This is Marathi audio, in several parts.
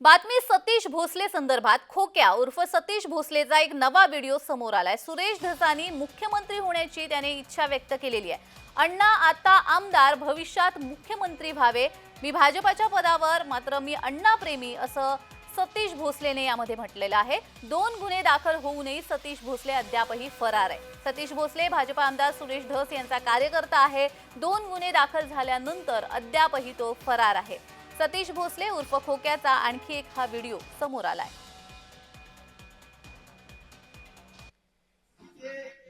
बातमी सतीश भोसले संदर्भात खोक्या उर्फ सतीश भोसलेचा एक नवा व्हिडिओ समोर आलाय. सुरेश धसानी मुख्यमंत्री होण्याची त्याने इच्छा व्यक्त केलेली आहे. अण्णा आता आमदार भविष्यात मुख्यमंत्री व्हावे. मी भाजपाच्या पदावर मात्र मी अण्णा प्रेमी असं सतीश भोसलेने यामध्ये म्हटलेलं आहे. दोन गुन्हे दाखल होऊनही सतीश भोसले अद्यापही फरार आहे. सतीश भोसले भाजपा आमदार सुरेश धस यांचा कार्यकर्ता आहे. दोन गुन्हे दाखल झाल्यानंतर अद्यापही तो फरार आहे. सतीश भोसले उर्फ खोक्याचा आणखी एक हा व्हिडिओ समोर आलाय.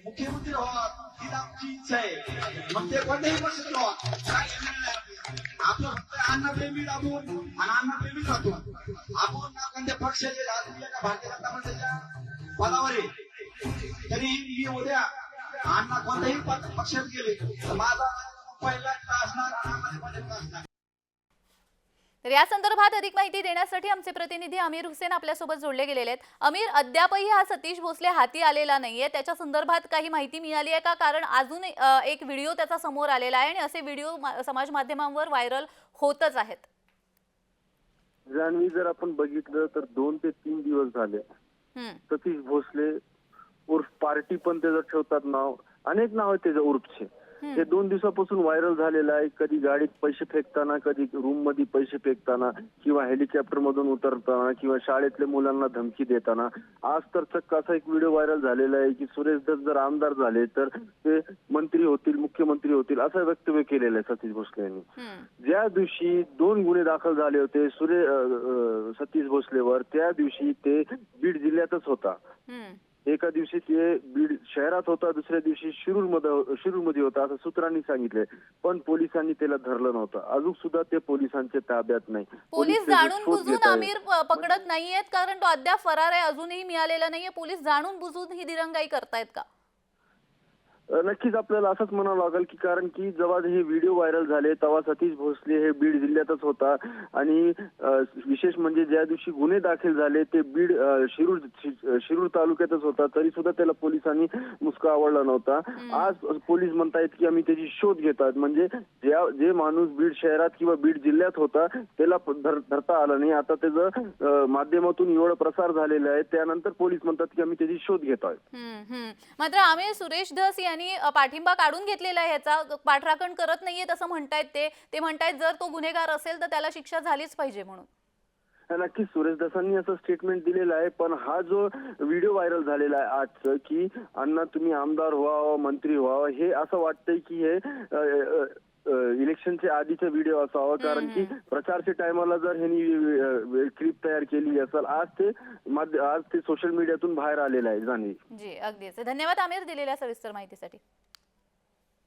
मुख्यमंत्री आमची इच्छा आहे मग ते कोणत्याही पक्षात आपलं फक्त अन्नप्रेमी आणि अन्नप्रेमी राहतो आपण ना कोणत्या पक्षाचे राजकीय का भारतीय जनता पक्षाच्या पदावर आहे तरी मी उद्या अण्णा कोणत्याही पक्षात गेले. तर माझा पहिला असणार आणि भाजपमध्ये असणार तर या संदर्भात अधिक माहिती देण्यासाठी आमचे प्रतिनिधी अमीर हुसेन आपल्यासोबत जोडले गेलेले आहेत. अमीर अद्यापही हा सतीश भोसले हाती आलेला नाहीये. त्याच्या संदर्भात काही माहिती मिळाली आहे का? कारण अजून एक व्हिडिओ त्याचा समोर आलेला आहे आणि असे व्हिडिओ समाज माध्यमांवर व्हायरल होतच आहेत. जान्हवी जर आपण बघितलं तर दोन ते तीन दिवस झाले सतीश भोसले उर्फ पार्टी पण त्याचं ठेवतात नाव. अनेक नाव आहेत त्याच्या उर्फचे. हे दोन दिवसापासून व्हायरल झालेलं आहे. कधी गाडीत पैसे फेकताना कधी रूममध्ये पैसे फेकताना किंवा हेलिकॉप्टर मधून उतरताना किंवा शाळेतल्या मुलांना धमकी देताना. आज तर चक्क असा एक व्हिडिओ व्हायरल झालेला आहे की सुरेश दत्त जर आमदार झाले तर ते मंत्री होतील मुख्यमंत्री होतील असं वक्तव्य केलेलं आहे सतीश भोसले यांनी. ज्या दिवशी दोन गुन्हे दाखल झाले होते अ, सतीश भोसलेवर त्या दिवशी ते बीड जिल्ह्यातच होता. एका दिवशी ते बीड शहरात होता दुसऱ्या दिवशी शिरूरमध्ये शिरूरमध्ये होता असं सूत्रांनी सांगितलंय पण पोलिसांनी त्याला धरलं नव्हतं. अजून सुद्धा ते पोलिसांच्या ताब्यात नाही. पोलीस जाणून बुजून. आमिर पकडत नाहीयेत कारण तो अद्याप फरार आहे. अजूनही मिळालेला नाहीये. पोलीस जाणून बुजून ही दिरंगाई करतायत का? नक्कीच आपल्याला असंच म्हणावं लागेल की कारण की जेव्हा हे व्हिडिओ व्हायरल झाले तेव्हा सतीश भोसले हे बीड जिल्ह्यातच होता. आणि विशेष म्हणजे ज्या दिवशी गुन्हे दाखल झाले ते बीड शिरूर शिरूर तालुक्यातच होता. तरी सुद्धा त्याला पोलिसांनी मुसका आवडला नव्हता. आज पोलीस म्हणतायत की आम्ही त्याची शोध घेतात. म्हणजे ज्या जे माणूस बीड शहरात किंवा बीड जिल्ह्यात होता त्याला धरता आला नाही. आता त्याचं माध्यमातून एवढा प्रसार झालेला आहे. त्यानंतर पोलीस म्हणतात की आम्ही त्याची शोध घेत आहोत. मात्र आमिर सुरेश धस यांनी त्यांनी पाठिंबा काढून घेतलेला आहे ह्याचा. पाठराखण करत नाहीये असं म्हणतायत ते. ते म्हणतायत जर तो गुन्हेगार असेल तर त्याला शिक्षा झालीच पाहिजे म्हणून. नक्कीच सुरेश दसांनी असं स्टेटमेंट दिलेलं आहे. पण हा जो व्हिडिओ व्हायरल झालेला आहे आजचं की अण्णा तुम्ही आमदार व्हावं मंत्री व्हावं हे असं वाटतंय की हे इलेक्शनच्या आधीचा व्हिडिओ असावा. कारण की प्रचारच्या टायमाला जर ह्यांनी क्लिप तयार केली असेल आज ते आज ते सोशल मीडियातून बाहेर आलेलं आहे जाणवी. जी अगदीच. धन्यवाद आमिर दिलेल्या सविस्तर माहितीसाठी.